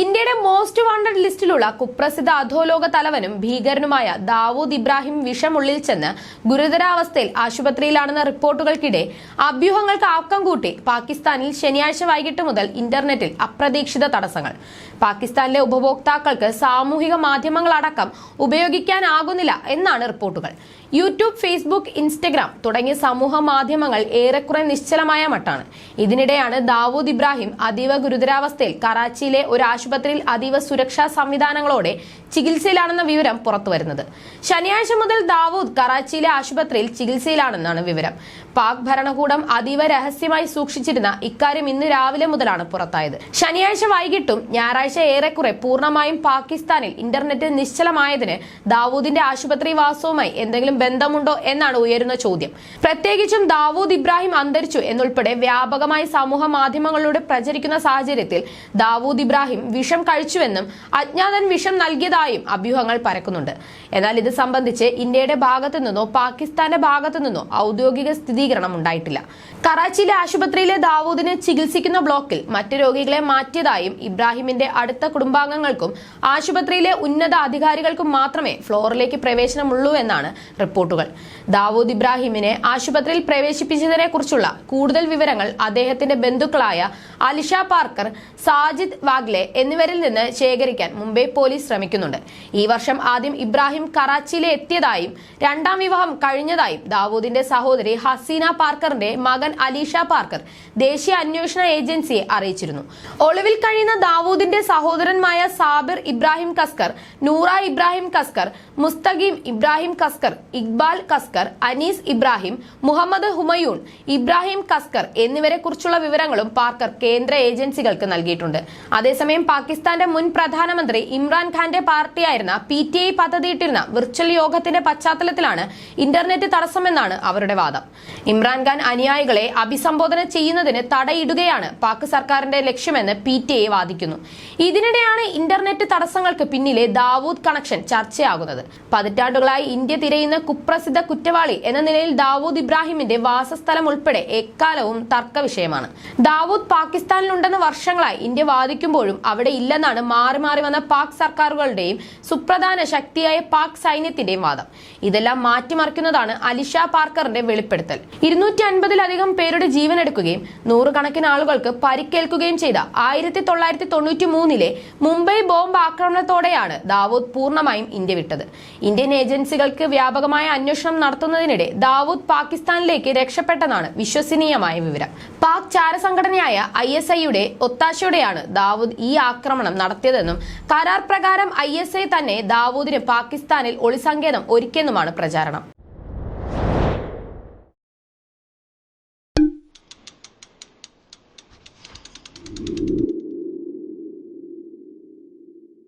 ഇന്ത്യയുടെ most wanted ലിസ്റ്റിലുള്ള കുപ്രസിദ്ധ അധോലോക തലവനും ഭീകരനുമായ ദാവൂദ് ഇബ്രാഹിം വിഷമുള്ളിൽ ചെന്ന് ഗുരുതരാവസ്ഥയിൽ ആശുപത്രിയിലാണെന്ന റിപ്പോർട്ടുകൾക്കിടെ അഭ്യൂഹങ്ങൾക്ക് ആക്കം കൂട്ടി പാകിസ്ഥാനിൽ ശനിയാഴ്ച വൈകിട്ട് മുതൽ ഇന്റർനെറ്റിൽ അപ്രതീക്ഷിത തടസ്സങ്ങൾ. പാകിസ്ഥാനിലെ ഉപഭോക്താക്കൾക്ക് സാമൂഹിക മാധ്യമങ്ങളടക്കം ഉപയോഗിക്കാനാകുന്നില്ല എന്നാണ് റിപ്പോർട്ടുകൾ. യൂട്യൂബ് ഫേസ്ബുക്ക് ഇൻസ്റ്റഗ്രാം തുടങ്ങിയ സമൂഹ മാധ്യമങ്ങൾ ഏറെക്കുറെ നിശ്ചലമായ മട്ടാണ്. ഇതിനിടെയാണ് ദാവൂദ് ഇബ്രാഹിം അതീവ ഗുരുതരാവസ്ഥയിൽ കറാച്ചിയിലെ ഒരു ആശുപത്രിയിൽ അതീവ സുരക്ഷാ സംവിധാനങ്ങളോടെ ചികിത്സയിലാണെന്ന വിവരം പുറത്തുവരുന്നത്. ശനിയാഴ്ച മുതൽ ദാവൂദ് കറാച്ചിയിലെ ആശുപത്രിയിൽ ചികിത്സയിലാണെന്നാണ് വിവരം. പാക് ഭരണകൂടം അതീവ രഹസ്യമായി സൂക്ഷിച്ചിരുന്ന ഇക്കാര്യം ഇന്ന് രാവിലെ മുതലാണ് പുറത്തായത്. ശനിയാഴ്ച വൈകിട്ടും ഞായറാഴ്ച ഏറെക്കുറെ പൂർണമായും പാകിസ്ഥാനിൽ ഇന്റർനെറ്റ് നിശ്ചലമായതിന് ദാവൂദിന്റെ ആശുപത്രി വാസവുമായി എന്തെങ്കിലും ബന്ധമുണ്ടോ എന്നാണ് ഉയരുന്ന ചോദ്യം. പ്രത്യേകിച്ചും ദാവൂദ് ഇബ്രാഹിം അന്തരിച്ചു എന്നുൾപ്പെടെ വ്യാപകമായി സമൂഹ മാധ്യമങ്ങളിലൂടെ പ്രചരിക്കുന്ന സാഹചര്യത്തിൽ ദാവൂദ് ഇബ്രാഹിം വിഷം കഴിച്ചുവെന്നും അജ്ഞാതൻ വിഷം നൽകിയതായും അഭ്യൂഹങ്ങൾ പരക്കുന്നുണ്ട്. എന്നാൽ ഇത് സംബന്ധിച്ച് ഇന്ത്യയുടെ ഭാഗത്തു നിന്നോ പാകിസ്ഥാന്റെ ഭാഗത്തു നിന്നോ ഔദ്യോഗിക സ്ഥിരീകരണം ഉണ്ടായിട്ടില്ല. കറാച്ചിയിലെ ആശുപത്രിയിലെ ദാവൂദിനെ ചികിത്സിക്കുന്ന ബ്ലോക്കിൽ മറ്റ് രോഗികളെ മാറ്റിയതായും ഇബ്രാഹിമിന്റെ അടുത്ത കുടുംബാംഗങ്ങൾക്കും ആശുപത്രിയിലെ ഉന്നത അധികാരികൾക്കും മാത്രമേ ഫ്ലോറിലേക്ക് പ്രവേശനമുള്ളൂ എന്നാണ് റിപ്പോർട്ടുകൾ. ദാവൂദ് ഇബ്രാഹിമിനെ ആശുപത്രിയിൽ പ്രവേശിപ്പിച്ചതിനെ കുറിച്ചുള്ള കൂടുതൽ വിവരങ്ങൾ അദ്ദേഹത്തിന്റെ ബന്ധുക്കളായ അലിഷ പാർക്കർ സാജിദ് വാഗ്ലെ എന്നിവരിൽ നിന്ന് ശേഖരിക്കാൻ മുംബൈ പോലീസ് ശ്രമിക്കുന്നുണ്ട്. ഈ വർഷം ആദ്യം ഇബ്രാഹിം കറാച്ചിയിലെ എത്തിയതായും രണ്ടാം വിവാഹം കഴിഞ്ഞതായും ദാവൂദിന്റെ സഹോദരി ഹസീന പാർക്കറിന്റെ മകൻ അലീഷ പാർക്കർ ദേശീയ അന്വേഷണ ഏജൻസിയെ അറിയിച്ചിരുന്നു. ഒളിവിൽ കഴിയുന്ന ദാവൂദിന്റെ സഹോദരന്മായ സാബിർ ഇബ്രാഹിം കസ്കർ നൂറ ഇബ്രാഹിം കസ്കർ മുസ്തഖീം ഇബ്രാഹിം കസ്കർ ഇക്ബാൽ കസ്കർ അനീസ് ഇബ്രാഹിം മുഹമ്മദ് ഹുമയൂൺ ഇബ്രാഹിം കസ്കർ എന്നിവരെ കുറിച്ചുള്ള വിവരങ്ങളും പാർക്കർ കേന്ദ്ര ഏജൻസികൾക്ക് നൽകിയിട്ടുണ്ട്. അതേസമയം പാകിസ്ഥാന്റെ മുൻ പ്രധാനമന്ത്രി ഇമ്രാൻഖാന്റെ പാർട്ടിയായിരുന്ന പി ടി ഐ പദ്ധതിയിട്ടിരുന്ന വിർച്വൽ യോഗത്തിന്റെ പശ്ചാത്തലത്തിലാണ് ഇന്റർനെറ്റ് തടസ്സമെന്നാണ് അവരുടെ വാദം. ഇമ്രാൻഖാൻ അനുയായികളെ അഭിസംബോധന ചെയ്യുന്നതിന് തടയിടുകയാണ് പാക് സർക്കാരിന്റെ ലക്ഷ്യമെന്ന് പി ടി ഐ വാദിക്കുന്നു. ഇതിനിടെയാണ് ഇന്റർനെറ്റ് തടസ്സങ്ങൾക്ക് പിന്നിലെ ദാവൂദ് കണക്ഷൻ ചർച്ചയാകുന്നത്. പതിറ്റാണ്ടുകളായി ഇന്ത്യ തിരയുന്ന കുപ്രസിദ്ധ കുറ്റവാളി എന്ന നിലയിൽ ദാവൂദ് ഇബ്രാഹിമിന്റെ വാസസ്ഥലം ഉൾപ്പെടെ എക്കാലവും തർക്ക വിഷയമാണ് ദാവൂദ് പാകിസ്ഥാനിലുണ്ടെന്ന് വർഷങ്ങളായി ഇന്ത്യ വാദിക്കുമ്പോഴും അവിടെ ഇല്ലെന്നാണ് മാറി മാറി വന്ന പാക് സർക്കാരുകളുടെയും സുപ്രധാന ശക്തിയായ പാക് സൈന്യത്തിന്റെയും വാദം. ഇതെല്ലാം മാറ്റിമറിക്കുന്നതാണ് അലിഷ പാർക്കറിന്റെ വെളിപ്പെടുത്തൽ. ഇരുന്നൂറ്റി അൻപതിലധികം പേരുടെ ജീവൻ എടുക്കുകയും നൂറുകണക്കിന് ആളുകൾക്ക് പരിക്കേൽക്കുകയും ചെയ്ത ആയിരത്തി തൊള്ളായിരത്തി തൊണ്ണൂറ്റി മൂന്നിലെ മുംബൈ ബോംബ് ആക്രമണത്തോടെയാണ് ദാവൂദ് പൂർണമായും ഇന്ത്യ വിട്ടത്. ഇന്ത്യൻ ഏജൻസികൾക്ക് വ്യാപകമായ അന്വേഷണം നടത്തുന്നതിനിടെ ദാവൂദ് പാകിസ്ഥാനിലേക്ക് രക്ഷപ്പെട്ടെന്നാണ് വിശ്വസനീയമായ വിവരം. പാക് ചാരസംഘടനയായ ഐ എസ് ഐയുടെ ഒത്താശയോടെയാണ് ദാവൂദ് ഈ ആക്രമണം നടത്തിയതെന്നും കരാർ പ്രകാരം ഐ തന്നെ ദാവൂദിന് പാകിസ്ഥാനിൽ ഒളിസങ്കേതം ഒരുക്കിയെന്നുമാണ് പ്രചാരണം.